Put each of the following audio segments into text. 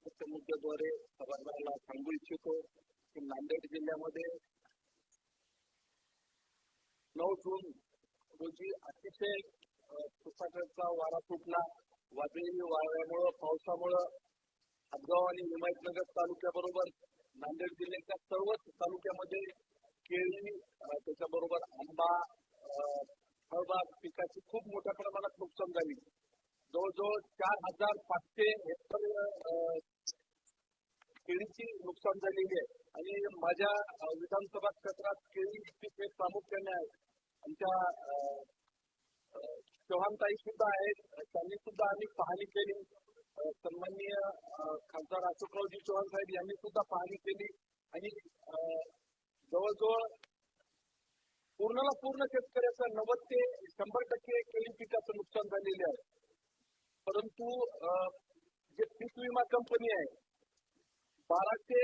माध्यमाद्वारे सभागृहाला सांगू इच्छितो की नांदेड जिल्ह्यामध्ये नऊ जून रोजी अतिशय पुसाकडचा वारा तुटला. वादळी वाऱ्यामुळं पावसामुळं हदगाव आणि हिमायतनगर तालुक्याबरोबर नांदेड जिल्ह्याच्या सर्वच तालुक्यामध्ये केळी त्याच्याबरोबर आंबा अं, फळबाग पिकाची खूप मोठ्या प्रमाणात नुकसान झाली. जवळजवळ चार हजार पाचशे हेक्टर अं, केळीची नुकसान झालेली आहे. आणि माझ्या विधानसभा क्षेत्रात केळी पीक हे प्रामुख्याने आहे. आमच्या चव्हाणताई सुद्धा आहेत. त्यांनी सुद्धा आम्ही पाहणी केली. सन्माननीय खासदार अशोकरावजी चव्हाण साहेब यांनी सुद्धा पाहणी केली. आणि अं, जवळजवळ पूर्णला पूर्ण शेतकऱ्याचं नव्वद ते शंभर टक्के केळी पिकाचं नुकसान झालेले आहे. परंतु जे पीक विमा कंपनी आहे बाराशे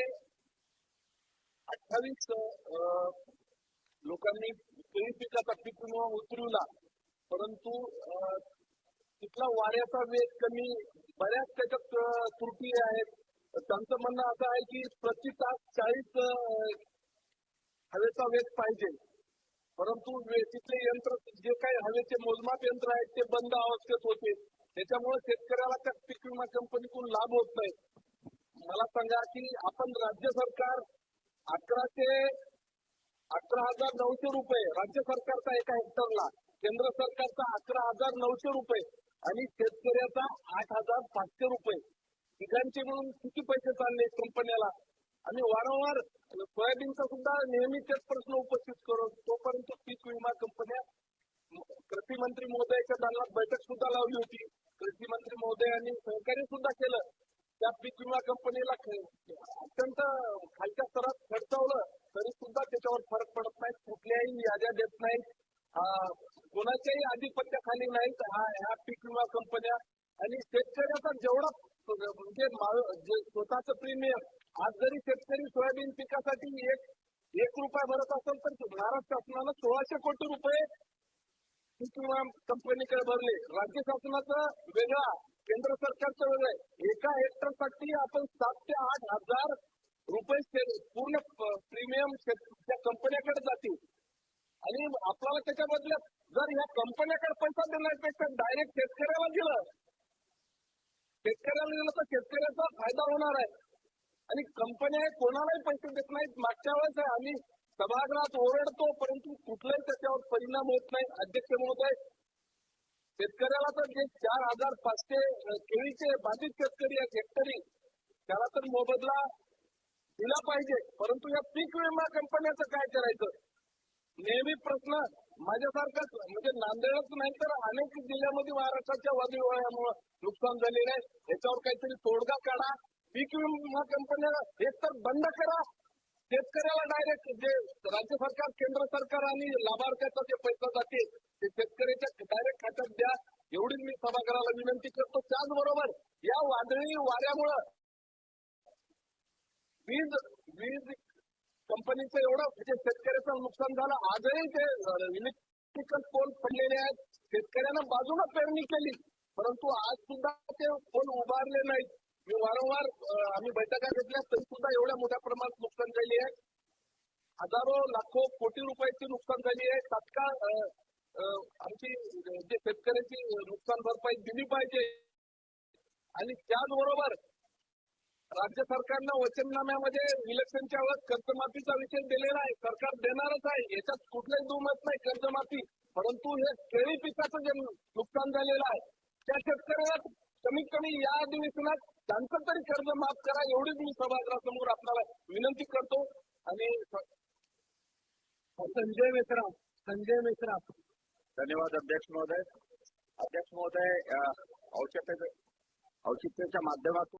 अठ्ठावीस लोकांनी केळी पिकाचा पीक विमा उतरवला. परंतु तिथला वाऱ्याचा वेग कमी बऱ्याच त्याच्यात त्रुटी आहेत. त्यांचं म्हणणं असं आहे की प्रति तास चाळीस हवेचा वेग पाहिजे. परंतु वेतीचे तिथले यंत्र जे काही हवेचे मोजमाप यंत्र आहेत ते बंद अवस्थेत होते. त्याच्यामुळे शेतकऱ्याला त्या पीक विमा कंपनीकडून लाभ होत नाही. मला सांगा की आपण राज्य सरकार अकरा ते अकरा हजार नऊशे रुपये राज्य सरकारचा एका हेक्टरला केंद्र सरकारचा अकरा हजार नऊशे रुपये आणि शेतकऱ्याचा आठ हजार सातशे रुपये. तिघांचे मिळून किती पैसे चालले कंपन्याला? आणि वारंवार सोयाबीनचा सुद्धा नेहमी तेच प्रश्न उपस्थित करत तोपर्यंत पीक विमा कंपन्या कृषी मंत्री महोदयाच्या दालनात बैठक सुद्धा लावली होती. कृषी मंत्री महोदयांनी सहकार्य सुद्धा केलं. त्या पीक विमा कंपनीला अत्यंत खालच्या स्तरात खर्चवलं तरी सुद्धा त्याच्यावर फरक पडत नाही कुठल्याही याद्या देत नाहीत. कोणाच्याही आधिपत्याखाली नाहीत. हा ह्या पीक विमा कंपन्या. आणि शेतकऱ्याचा जेवढा म्हणजे स्वतःच स्वतःचं प्रीमियम आज जरी शेतकरी सोयाबीन पिकासाठी एक एक रुपया भरत असेल तर महाराष्ट्र शासनानं सोळाशे कोटी रुपये पीक विमा कंपनीकडे भरले. राज्य शासनाचं वेगळा केंद्र सरकारचं वेगळं आहे. एका हेक्टरसाठी आपण सात ते आठ हजार रुपये पूर्ण प्रीमियम त्या कंपन्याकडे जातील. आणि आपल्याला त्याच्या बदल्यात जर ह्या कंपन्याकडे पैसा देण्यापेक्षा डायरेक्ट शेतकऱ्याला दिलं शेतकऱ्याला दिलं तर शेतकऱ्याचा फायदा होणार आहे. आणि कंपन्या कोणालाही पैसे देत नाहीत. मागच्या वेळेस आम्ही सभागृहात ओरडतो परंतु कुठलाही त्याच्यावर परिणाम होत नाही. अध्यक्ष महोदय शेतकऱ्याला तर जे चार हजार पाचशे केळीचे बाधित शेतकरी आहेत हेक्टरी त्याला तर मोबदला दिला पाहिजे. परंतु या पीक विमा कंपन्याचं काय करायचं? नेहमी प्रश्न माझ्यासारखाच म्हणजे नांदेडच नाही तर अनेक जिल्ह्यामध्ये महाराष्ट्राच्या वादळी नुकसान झालेलं आहे. याच्यावर काहीतरी तोडगा काढा. पीक विमा कंपन्या एकतर बंद करा. शेतकऱ्याला डायरेक्ट जे राज्य सरकार केंद्र सरकार आणि लाभार्थ्याचा जे पैसा जाते ते शेतकऱ्याच्या डायरेक्ट खात्यात द्या. एवढीच मी सभागृहाला विनंती करतो. त्याचबरोबर या वादळी वाऱ्यामुळं वीज वीज कंपनीचं एवढं म्हणजे शेतकऱ्याचं नुकसान झालं. आजही ते इलेक्ट्रिकल पोल पडलेले आहेत. शेतकऱ्यांना बाजूला पेरणी केली. परंतु आज सुद्धा ते पोल उभारले नाहीत. मी वारंवार आम्ही बैठका घेतल्या तरी सुद्धा एवढ्या मोठ्या प्रमाणात नुकसान झाली आहे. हजारो लाखो कोटी रुपयाची नुकसान झाली आहे. तात्काळ आमची जे शेतकऱ्यांची नुकसान भरपाई दिली पाहिजे. आणि त्याचबरोबर राज्य सरकारनं वचननाम्यामध्ये इलेक्शनच्या वेळेस कर्जमाफीचा विषय दिलेला आहे. सरकार देणारच आहे. याच्यात कुठलंही दुमत नाही कर्जमाफी. परंतु हे केळी पिकाचं जे नुकसान झालेलं आहे त्या शेतकऱ्याला कमीत कमी या अधिवेशनात त्यांचं तरी कर्ज माफ करा एवढीच मी सभागृहासमोर आपल्याला विनंती करतो. आणि संजय मेश्राम संजय मेश्राम धन्यवाद अध्यक्ष महोदय. अध्यक्ष महोदय औषध औचित्य औचित्याच्या माध्यमातून